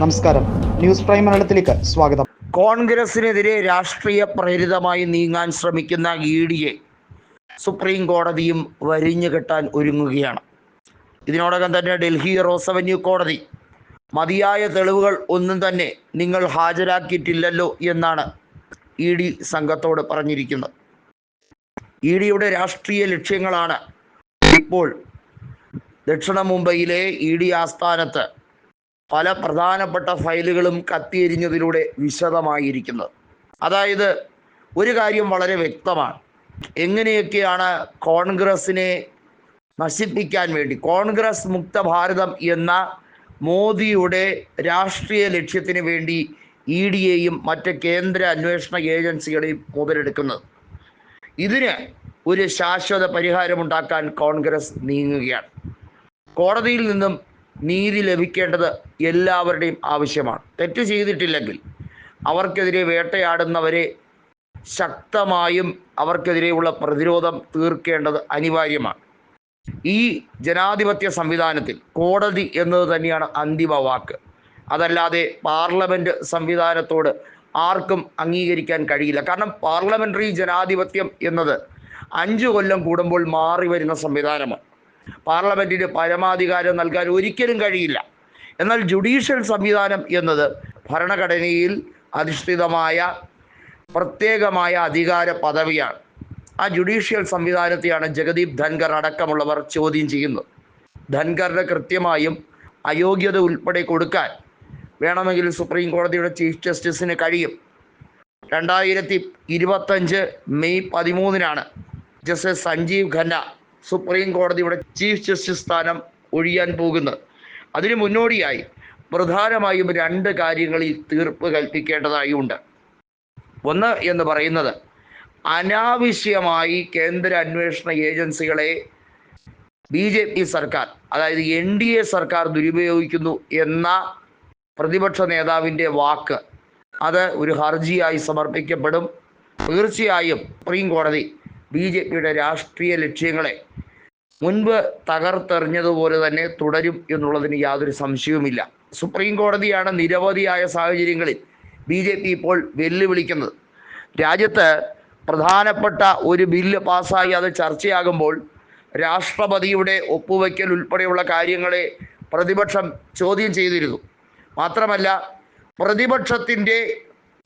നമസ്കാരം. News prime മലയാളത്തിലേക്ക് സ്വാഗതം. കോൺഗ്രസിനെതിരെ രാഷ്ട്രീയ പ്രേരിതമായി നീങ്ങാൻ ശ്രമിക്കുന്ന ഇ ഡിയെ സുപ്രീം കോടതിയും വരിഞ്ഞു കെട്ടാൻ ഒരുങ്ങുകയാണ്. ഇതിനോടകം തന്നെ ഡൽഹി റോസ് അവന്യൂ കോടതി മതിയായ തെളിവുകൾ ഒന്നും തന്നെ നിങ്ങൾ ഹാജരാക്കിയിട്ടില്ലല്ലോ എന്നാണ് ഇ ഡി സംഘത്തോട് പറഞ്ഞിരിക്കുന്നത്. ഇ ഡിയുടെ രാഷ്ട്രീയ ലക്ഷ്യങ്ങളാണ് ഇപ്പോൾ ദക്ഷിണ മുംബൈയിലെ ഇ ഡി ആസ്ഥാനത്ത് പല പ്രധാനപ്പെട്ട ഫയലുകളും കത്തിയെരിഞ്ഞതിലൂടെ വിശദമായിരിക്കുന്നത്. അതായത് ഒരു കാര്യം വളരെ വ്യക്തമാണ്. എങ്ങനെയൊക്കെയാണ് കോൺഗ്രസിനെ നശിപ്പിക്കാൻ വേണ്ടി കോൺഗ്രസ് മുക്ത ഭാരതം എന്ന മോദിയുടെ രാഷ്ട്രീയ ലക്ഷ്യത്തിന് വേണ്ടി ഇ ഡിയെയും മറ്റ് കേന്ദ്ര അന്വേഷണ ഏജൻസികളെയും മുതലെടുക്കുന്നത്. ഇതിന് ഒരു ശാശ്വത പരിഹാരമുണ്ടാക്കാൻ കോൺഗ്രസ് നീങ്ങുകയാണ്. കോടതിയിൽ നിന്നും നീതി ലഭിക്കേണ്ടത് എല്ലാവരുടെയും ആവശ്യമാണ്. തെറ്റ് ചെയ്തിട്ടില്ലെങ്കിൽ അവർക്കെതിരെ വേട്ടയാടുന്നവരെ ശക്തമായും അവർക്കെതിരെയുള്ള പ്രതിരോധം തീർക്കേണ്ടത് അനിവാര്യമാണ്. ഈ ജനാധിപത്യ സംവിധാനത്തിൽ കോടതി എന്നത് തന്നെയാണ് അന്തിമ വാക്ക്. അതല്ലാതെ പാർലമെന്റ് സംവിധാനത്തോട് ആർക്കും അംഗീകരിക്കാൻ കഴിയില്ല. കാരണം പാർലമെന്ററി ജനാധിപത്യം എന്നത് അഞ്ചു കൊല്ലം കൂടുമ്പോൾ മാറി വരുന്ന സംവിധാനമാണ്. പാർലമെന്റിന് പരമാധികാരം നൽകാൻ ഒരിക്കലും കഴിയില്ല. എന്നാൽ ജുഡീഷ്യൽ സംവിധാനം എന്നത് ഭരണഘടനയിൽ അധിഷ്ഠിതമായ പ്രത്യേകമായ അധികാര പദവിയാണ്. ആ ജുഡീഷ്യൽ സംവിധാനത്തെയാണ് ജഗദീപ് ധൻഖർ അടക്കമുള്ളവർ ചോദ്യം ചെയ്യുന്നത്. ധൻഖറിന് കൃത്യമായും അയോഗ്യത ഉൾപ്പെടെ കൊടുക്കാൻ വേണമെങ്കിൽ സുപ്രീം കോടതിയുടെ ചീഫ് ജസ്റ്റിസിന് കഴിയും. രണ്ടായിരത്തി ഇരുപത്തഞ്ച് മെയ് പതിമൂന്നിനാണ് ജസ്റ്റിസ് സഞ്ജീവ് ഖന്ന സുപ്രീം കോടതിയുടെ ചീഫ് ജസ്റ്റിസ് സ്ഥാനം ഒഴിയാൻ പോകുന്നത്. അതിനു മുന്നോടിയായി പ്രധാനമായും രണ്ട് കാര്യങ്ങളിൽ തീർപ്പ് കൽപ്പിക്കേണ്ടതായി ഉണ്ട് ഒന്ന് എന്ന് പറയുന്നത് അനാവശ്യമായി കേന്ദ്ര അന്വേഷണ ഏജൻസികളെ ബി ജെ പി സർക്കാർ അതായത് എൻ ഡി എ സർക്കാർ ദുരുപയോഗിക്കുന്നു എന്ന പ്രതിപക്ഷ നേതാവിന്റെ വാക്ക് അത് ഒരു ഹർജിയായി സമർപ്പിക്കപ്പെടും. തീർച്ചയായും സുപ്രീം കോടതി ബി ജെ പിയുടെ രാഷ്ട്രീയ ലക്ഷ്യങ്ങളെ മുൻപ് തകർത്തെറിഞ്ഞതുപോലെ തന്നെ തുടരും എന്നുള്ളതിന് യാതൊരു സംശയവുമില്ല. സുപ്രീം കോടതിയാണ് നിരവധിയായ സാഹചര്യങ്ങളിൽ ബി ജെ പി ഇപ്പോൾ വെല്ലുവിളിക്കുന്നത്. രാജ്യത്ത് പ്രധാനപ്പെട്ട ഒരു ബില്ല് പാസ്സായി അത് ചർച്ചയാകുമ്പോൾ രാഷ്ട്രപതിയുടെ ഒപ്പുവയ്ക്കൽ ഉൾപ്പെടെയുള്ള കാര്യങ്ങളെ പ്രതിപക്ഷം ചോദ്യം ചെയ്തിരുന്നു. മാത്രമല്ല പ്രതിപക്ഷത്തിന്റെ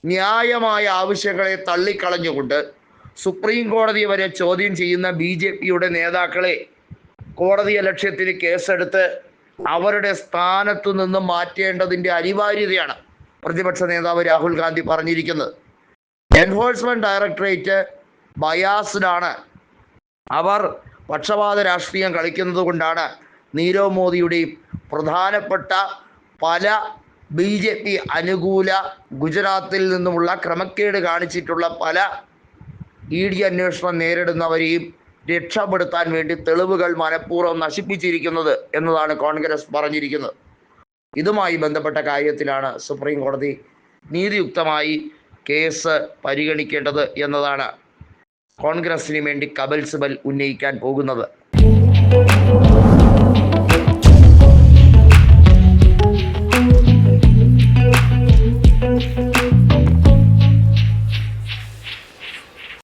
ന്യായമായ ആവശ്യങ്ങളെ തള്ളിക്കളഞ്ഞുകൊണ്ട് സുപ്രീം കോടതി വരെ ചോദ്യം ചെയ്യുന്ന ബി നേതാക്കളെ കോടതി ലക്ഷ്യത്തിന് കേസെടുത്ത് അവരുടെ സ്ഥാനത്തു നിന്ന് മാറ്റേണ്ടതിന്റെ അനിവാര്യതയാണ് പ്രതിപക്ഷ നേതാവ് രാഹുൽ ഗാന്ധി പറഞ്ഞിരിക്കുന്നത്. എൻഫോഴ്സ്മെന്റ് ഡയറക്ടറേറ്റ് ബയാസ്ഡ് ആണ് അവർ പക്ഷപാത രാഷ്ട്രീയം കളിക്കുന്നത് കൊണ്ടാണ് നീരവ് മോദിയുടെയും പ്രധാനപ്പെട്ട പല ബി ജെ പി അനുകൂല ഗുജറാത്തിൽ നിന്നുമുള്ള ക്രമക്കേട് കാണിച്ചിട്ടുള്ള പല ഇ ഡി അന്വേഷണം നേരിടുന്നവരെയും രക്ഷപ്പെടുത്താൻ വേണ്ടി തെളിവുകൾ മനഃപൂർവം നശിപ്പിച്ചിരിക്കുന്നത് എന്നതാണ് കോൺഗ്രസ് പറഞ്ഞിരിക്കുന്നത്. ഇതുമായി ബന്ധപ്പെട്ട കാര്യത്തിലാണ് സുപ്രീം കോടതി നീതിയുക്തമായി കേസ് പരിഗണിക്കേണ്ടത് എന്നതാണ് കോൺഗ്രസിന് വേണ്ടി കപിൽ സിബൽ ഉന്നയിക്കാൻ പോകുന്നത്.